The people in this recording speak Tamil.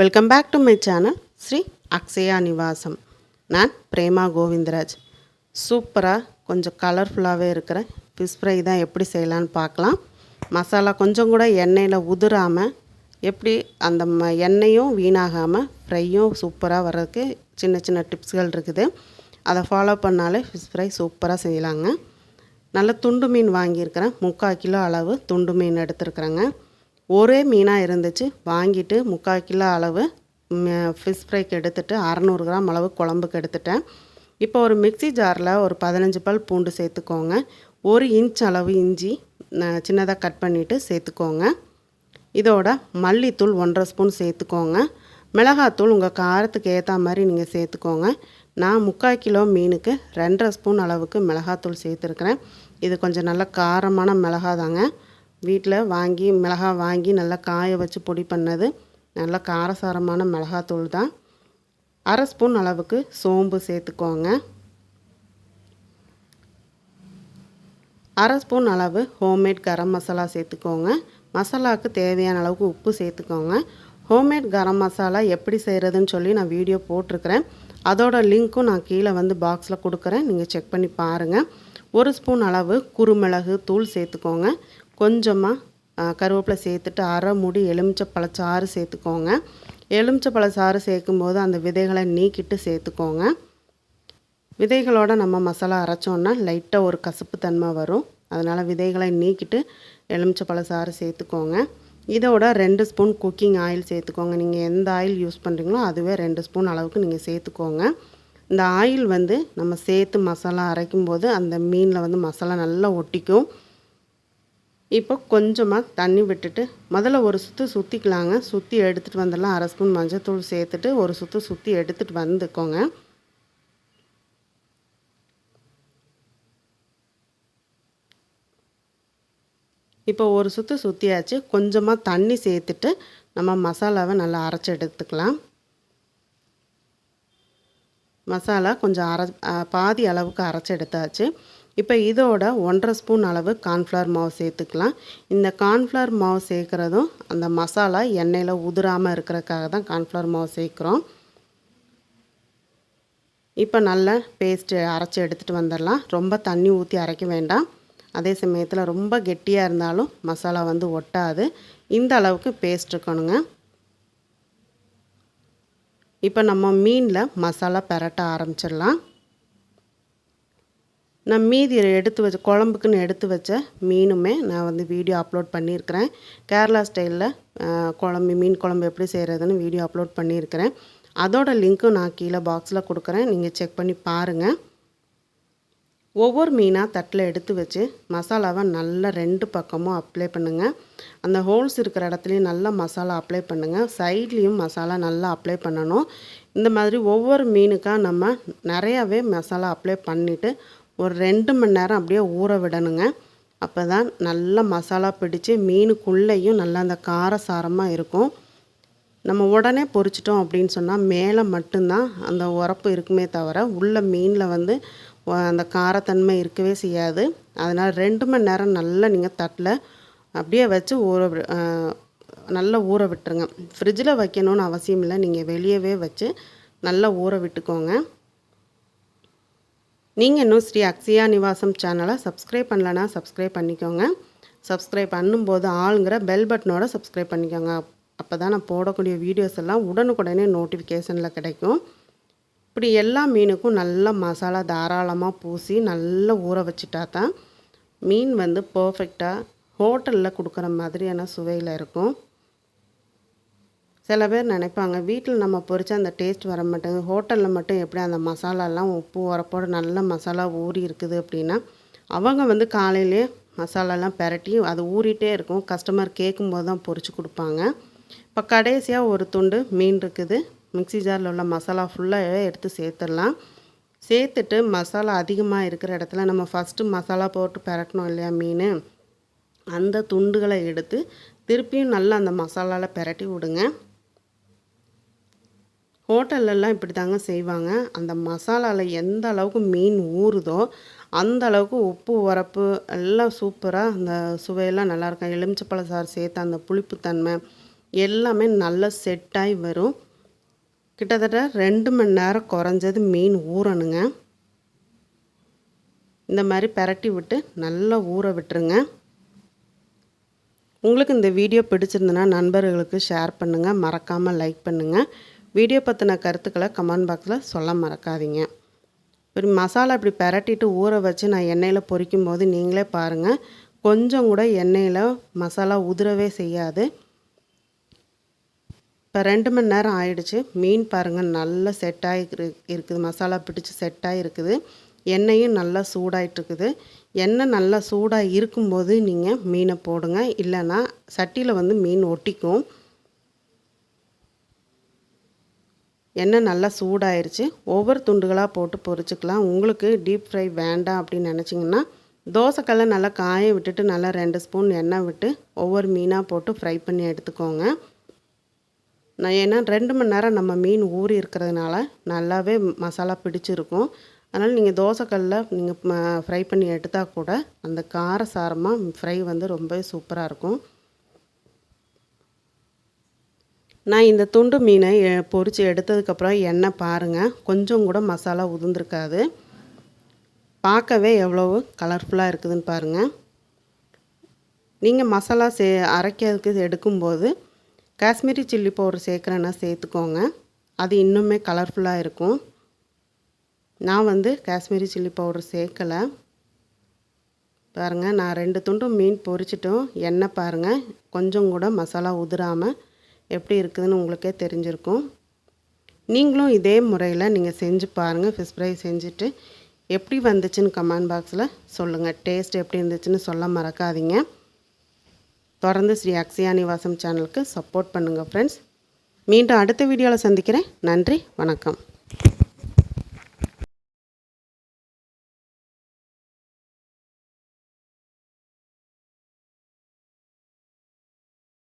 Welcome back to my channel Sri Akshaya Nivasam நான் பிரேமா கோவிந்தராஜ். சூப்பராக கொஞ்சம் கலர்ஃபுல்லாகவே இருக்கிற ஃபிஷ் ஃப்ரை தான் எப்படி செய்யலான்னு பார்க்கலாம். மசாலா கொஞ்சம் கூட எண்ணெயில் உதிராமல் எப்படி அந்த ம எண்ணெயும் வீணாகாமல் ஃப்ரையும் சூப்பராக வர்றதுக்கு சின்ன சின்ன டிப்ஸ்கள் இருக்குது. அதை ஃபாலோ பண்ணாலே ஃபிஷ் ஃப்ரை சூப்பராக செய்யலாங்க. நல்ல துண்டு மீன் வாங்கியிருக்கிறேன். முக்கால் கிலோ அளவு துண்டு மீன் எடுத்துருக்குறேங்க. ஒரே மீனாக இருந்துச்சு. வாங்கிட்டு முக்கால் கிலோ அளவு ஃபிஷ் ஃப்ரைக்கு எடுத்துகிட்டு அறநூறு கிராம் அளவு குழம்புக்கு எடுத்துட்டேன். இப்போ ஒரு மிக்ஸி ஜாரில் ஒரு பதினஞ்சு பல் பூண்டு சேர்த்துக்கோங்க. ஒரு இன்ச் அளவு இஞ்சி சின்னதாக கட் பண்ணிவிட்டு சேர்த்துக்கோங்க. இதோட மல்லித்தூள் ஒன்றரை ஸ்பூன் சேர்த்துக்கோங்க. மிளகாத்தூள் உங்கள் காரத்துக்கு ஏற்ற மாதிரி நீங்கள் சேர்த்துக்கோங்க. நான் முக்கால் கிலோ மீனுக்கு ரெண்டரை ஸ்பூன் அளவுக்கு மிளகாத்தூள் சேர்த்துருக்குறேன். இது கொஞ்சம் நல்ல காரமான மிளகா தாங்க வீட்டில் வாங்கி மிளகா வாங்கி நல்லா காய வச்சு பொடி பண்ணது. நல்ல காரசாரமான மிளகாத்தூள் தான். அரை ஸ்பூன் அளவுக்கு சோம்பு சேர்த்துக்கோங்க. அரை ஸ்பூன் அளவு ஹோம்மேட் கரம் மசாலா சேர்த்துக்கோங்க. மசாலாவுக்கு தேவையான அளவுக்கு உப்பு சேர்த்துக்கோங்க. ஹோம்மேட் கரம் மசாலா எப்படி செய்கிறதுன்னு சொல்லி நான் வீடியோ போட்டிருக்கிறேன். அதோட லிங்க்கும் நான் கீழே வந்து பாக்ஸில் கொடுக்குறேன். நீங்கள் செக் பண்ணி பாருங்கள் ஒரு ஸ்பூன் அளவு குறுமிளகு தூள் சேர்த்துக்கோங்க. கொஞ்சமாக கருவேப்பிலை சேர்த்துட்டு அரை மூடி எலுமிச்சை பழச்சாறு சேர்த்துக்கோங்க. எலுமிச்சை பழச்சாறு சேர்க்கும்போது அந்த விதைகளை நீக்கிட்டு சேர்த்துக்கோங்க. விதைகளோடு நம்ம மசாலா அரைச்சோன்னா லைட்டாக ஒரு கசப்பு தன்மை வரும். அதனால் விதைகளை நீக்கிட்டு எலுமிச்சை பழச்சாறு சேர்த்துக்கோங்க. இதோட ரெண்டு ஸ்பூன் குக்கிங் ஆயில் சேர்த்துக்கோங்க. நீங்கள் எந்த ஆயில் யூஸ் பண்ணுறீங்களோ அதுவே ரெண்டு ஸ்பூன் அளவுக்கு நீங்கள் சேர்த்துக்கோங்க. இந்த ஆயில் வந்து நம்ம சேர்த்து மசாலா அரைக்கும் போது அந்த மீனில் வந்து மசாலா நல்லா ஒட்டிக்கும். இப்போ கொஞ்சமாக தண்ணி விட்டுட்டு முதல்ல ஒரு சுற்று சுற்றிக்கலாங்க சுற்றி எடுத்துகிட்டு வந்துடலாம். அரை ஸ்பூன் மஞ்சத்தூள் சேர்த்துட்டு ஒரு சுற்று சுற்றி எடுத்துகிட்டு வந்துக்கோங்க. இப்போ ஒரு சுற்று சுற்றியாச்சு கொஞ்சமாக தண்ணி சேர்த்துட்டு நம்ம மசாலாவை நல்லா அரைச்சி எடுத்துக்கலாம். மசாலா கொஞ்சம் அரை பாதி அளவுக்கு அரைச்சி எடுத்தாச்சு. இப்போ இதோட ஒன்றரை ஸ்பூன் அளவு கார்ன்ஃப்ளவர் மாவு சேர்த்துக்கலாம். இந்த கார்ன்ஃப்ளவர் மாவு சேர்க்குறதும் அந்த மசாலா எண்ணெயில் உதிராமல் இருக்கிறதுக்காக தான் கார்ன்ஃப்ளவர் மாவு சேர்க்குறோம். இப்போ நல்லா பேஸ்ட்டு அரைச்சி எடுத்துகிட்டு வந்துடலாம். ரொம்ப தண்ணி ஊற்றி அரைக்க வேண்டாம். அதே சமயத்தில் ரொம்ப கெட்டியாக இருந்தாலும் மசாலா வந்து ஒட்டாது. இந்த அளவுக்கு பேஸ்ட் இருக்கணுங்க. இப்போ நம்ம மீனில் மசாலா பெரட்ட ஆரம்பிச்சிடலாம். நான் மீதி எடுத்து வச்ச குழம்புக்குன்னு எடுத்து வச்ச மீனுமே நான் வந்து வீடியோ அப்லோட் பண்ணியிருக்கிறேன். கேரளா ஸ்டைலில் குழம்பு மீன் குழம்பு எப்படி செய்கிறதுன்னு வீடியோ அப்லோட் பண்ணியிருக்கிறேன். அதோட லிங்க்கும் நான் கீழே பாக்ஸில் கொடுக்குறேன். நீங்கள் செக் பண்ணி பாருங்கள் ஒவ்வொரு மீனாக தட்டில் எடுத்து வச்சு மசாலாவை நல்லா ரெண்டு பக்கமும் அப்ளை பண்ணுங்கள் அந்த ஹோல்ஸ் இருக்கிற இடத்துலையும் நல்லா மசாலா அப்ளை பண்ணுங்கள் சைட்லேயும் மசாலா நல்லா அப்ளை பண்ணணும். இந்த மாதிரி ஒவ்வொரு மீனுக்காக நம்ம நிறையாவே மசாலா அப்ளை பண்ணிவிட்டு ஒரு ரெண்டு மணி நேரம் அப்படியே ஊற விடணுங்க. அப்போ தான் நல்லா மசாலா பிடிச்சி மீனுக்குள்ளேயும் நல்லா அந்த காரசாரமாக இருக்கும். நம்ம உடனே பொறிச்சிட்டோம் அப்படின்னு சொன்னால் மேலே மட்டும்தான் அந்த உரப்பு இருக்குமே தவிர உள்ள மீனில் வந்து அந்த காரத்தன்மை இருக்கவே செய்யாது. அதனால் ரெண்டு மணி நேரம் நல்லா நீங்கள் தட்டில் அப்படியே வச்சு ஊற நல்லா ஊற விட்டுருங்க. ஃப்ரிட்ஜில் வைக்கணும்னு அவசியம் இல்லை. நீங்கள் வெளியவே வச்சு நல்லா ஊற விட்டுக்கோங்க. நீங்கள் இன்னும் ஸ்ரீ அக்ஷயா நிவாசம் சேனலை சப்ஸ்கிரைப் பண்ணலன்னா சப்ஸ்கிரைப் பண்ணிக்கோங்க. சப்ஸ்கிரைப் பண்ணும்போது ஆளுங்கிற பெல் பட்டனோட சப்ஸ்கிரைப் பண்ணிக்கோங்க. அப்போ தான் நான் போடக்கூடிய வீடியோஸ் எல்லாம் உடனுக்குடனே நோட்டிஃபிகேஷனில் கிடைக்கும். இப்படி எல்லா மீனுக்கும் நல்லா மசாலா தாராளமாக பூசி நல்லா ஊற வச்சுட்டா தான் மீன் வந்து பர்ஃபெக்டாக ஹோட்டலில் கொடுக்குற மாதிரியான சுவையில் இருக்கும். சில பேர் நினைப்பாங்க வீட்டில் நம்ம பொரிச்சா அந்த டேஸ்ட் வர மாட்டேங்குது. ஹோட்டலில் மட்டும் எப்படி அந்த மசாலாலாம் உப்பு உரப்போட நல்ல மசாலா ஊறி இருக்குது அப்படின்னா அவங்க வந்து காலையிலே மசாலாலாம் பெரட்டி அது ஊறிட்டே இருக்கும். கஸ்டமர் கேட்கும்போது தான் பொறிச்சு கொடுப்பாங்க. இப்போ கடைசியாக ஒரு துண்டு மீன் இருக்குது. மிக்சி ஜாரில் உள்ள மசாலா ஃபுல்லாக எடுத்து சேர்த்துடலாம். சேர்த்துட்டு மசாலா அதிகமாக இருக்கிற இடத்துல நம்ம ஃபஸ்ட்டு மசாலா போட்டு பெரட்டணும் இல்லையா மீன்? அந்த துண்டுகளை எடுத்து திருப்பியும் நல்லா அந்த மசாலாவில் பெரட்டி விடுங்க. ஹோட்டல்லலாம் இப்படி தாங்க செய்வாங்க. அந்த மசாலாவில் எந்த அளவுக்கு மீன் ஊறுதோ அந்த அளவுக்கு உப்பு உரப்பு எல்லாம் சூப்பராக அந்த சுவையெல்லாம் நல்லாயிருக்கும். எலுமிச்சப்பழ சாறு சேர்த்து அந்த புளிப்புத்தன்மை எல்லாமே நல்லா செட்டாகி வரும். கிட்டத்தட்ட ரெண்டு மணி நேரம் குறைஞ்சது மீன் ஊறணுங்க. இந்த மாதிரி பரட்டி விட்டு நல்லா ஊற விட்டுருங்க. உங்களுக்கு இந்த வீடியோ பிடிச்சிருந்தனா நண்பர்களுக்கு ஷேர் பண்ணுங்கள் மறக்காமல் லைக் பண்ணுங்கள் வீடியோ பற்றின கருத்துக்களை கமெண்ட் பாக்ஸில் சொல்ல மறக்காதீங்க. இப்படி மசாலா இப்படி பெரட்டிட்டு ஊற வச்சு நான் எண்ணெயில் பொரிக்கும் போது நீங்களே பாருங்கள் கொஞ்சம் கூட எண்ணெயில் மசாலா உதிரவே செய்யாது. இப்போ ரெண்டு மணி நேரம் ஆயிடுச்சு. மீன் பாருங்கள் நல்லா செட்டாகி இருக்குது. மசாலா பிடிச்சி செட்டாகி இருக்குது. எண்ணெயும் நல்லா சூடாயிட்ருக்குது எண்ணெய் நல்லா சூடாக இருக்கும்போது நீங்கள் மீனை போடுங்க. இல்லைன்னா சட்டியில் வந்து மீன் ஒட்டிக்கும். எண்ணெய் நல்லா சூடாயிருச்சு. ஒவ்வொரு துண்டுகளாக போட்டு பொரிச்சுக்கலாம். உங்களுக்கு டீப் ஃப்ரை வேண்டாம் அப்படின்னு நினச்சிங்கன்னா தோசைக்கல்லை நல்லா காய விட்டுட்டு நல்லா ரெண்டு ஸ்பூன் எண்ணெய் விட்டு ஒவ்வொரு மீனாக போட்டு ஃப்ரை பண்ணி எடுத்துக்கோங்க. நான் ஏன்னா ரெண்டு மணி நேரம் நம்ம மீன் ஊறி இருக்கிறதுனால நல்லாவே மசாலா பிடிச்சிருக்கும். அதனால் நீங்கள் தோசைக்கல்லில் நீங்கள் ஃப்ரை பண்ணி எடுத்தால் கூட அந்த கார சாரமாக ஃப்ரை வந்து ரொம்பவே சூப்பராக இருக்கும். நான் இந்த துண்டு மீனை பொறித்து எடுத்ததுக்கப்புறம் எண்ணெய் பாருங்கள் கொஞ்சம் கூட மசாலா உதிர்ந்துருக்காது. பார்க்கவே எவ்வளவு கலர்ஃபுல்லாக இருக்குதுன்னு பாருங்கள் நீங்கள் மசாலா சே அரைக்கிறதுக்கு எடுக்கும்போது காஷ்மீரி சில்லி பவுடர் சேர்க்குறேன்னா சேர்த்துக்கோங்க. அது இன்னுமே கலர்ஃபுல்லாக இருக்கும். நான் வந்து காஷ்மீரி சில்லி பவுடர் சேர்க்கலை. பாருங்கள் நான் ரெண்டு துண்டும் மீன் பொரிச்சிட்டும். எண்ணெய் பாருங்கள் கொஞ்சம் கூட மசாலா உதிராமல் எப்படி இருக்குதுன்னு உங்களுக்கே தெரிஞ்சிருக்கும். நீங்களும் இதே முறையில் நீங்கள் செஞ்சு பாருங்கள் ஃபிஷ் ஃப்ரை செஞ்சுட்டு எப்படி வந்துச்சுன்னு கமெண்ட் பாக்ஸில் சொல்லுங்கள் டேஸ்ட் எப்படி இருந்துச்சுன்னு சொல்ல மறக்காதீங்க. தொடர்ந்து ஸ்ரீ அக்ஷயா நிவாசம் சேனலுக்கு சப்போர்ட் பண்ணுங்கள் ஃப்ரெண்ட்ஸ் மீண்டும் அடுத்த வீடியோவில் சந்திக்கிறேன். நன்றி வணக்கம்.